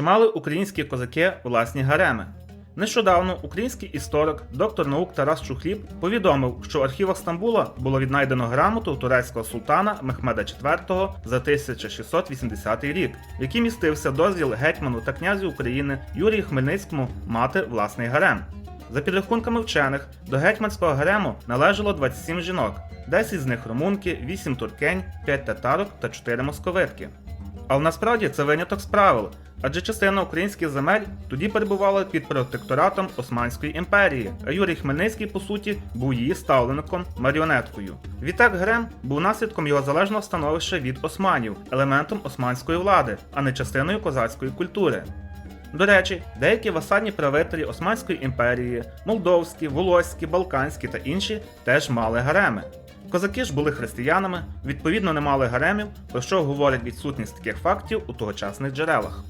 Чи мали українські козаки власні гареми? Нещодавно український історик, доктор наук Тарас Чухліб повідомив, що в архівах Стамбула було віднайдено грамоту турецького султана Мехмеда IV за 1680 рік, в якій містився дозвіл гетьману та князю України Юрію Хмельницькому мати власний гарем. За підрахунками вчених, до гетьманського гарему належало 27 жінок, 10 з них румунки, 8 туркень, 5 татарок та 4 московитки. Але насправді це виняток з правил, адже частина українських земель тоді перебувала під протекторатом Османської імперії, а Юрій Хмельницький, по суті, був її ставлеником маріонеткою. Відтак Грем був наслідком його залежного становища від османів, елементом османської влади, а не частиною козацької культури. До речі, деякі васадні правителі Османської імперії, молдовські, волоські, балканські та інші теж мали гареми. Козаки ж були християнами, відповідно не мали гаремів, про що говорить відсутність таких фактів у тогочасних джерелах.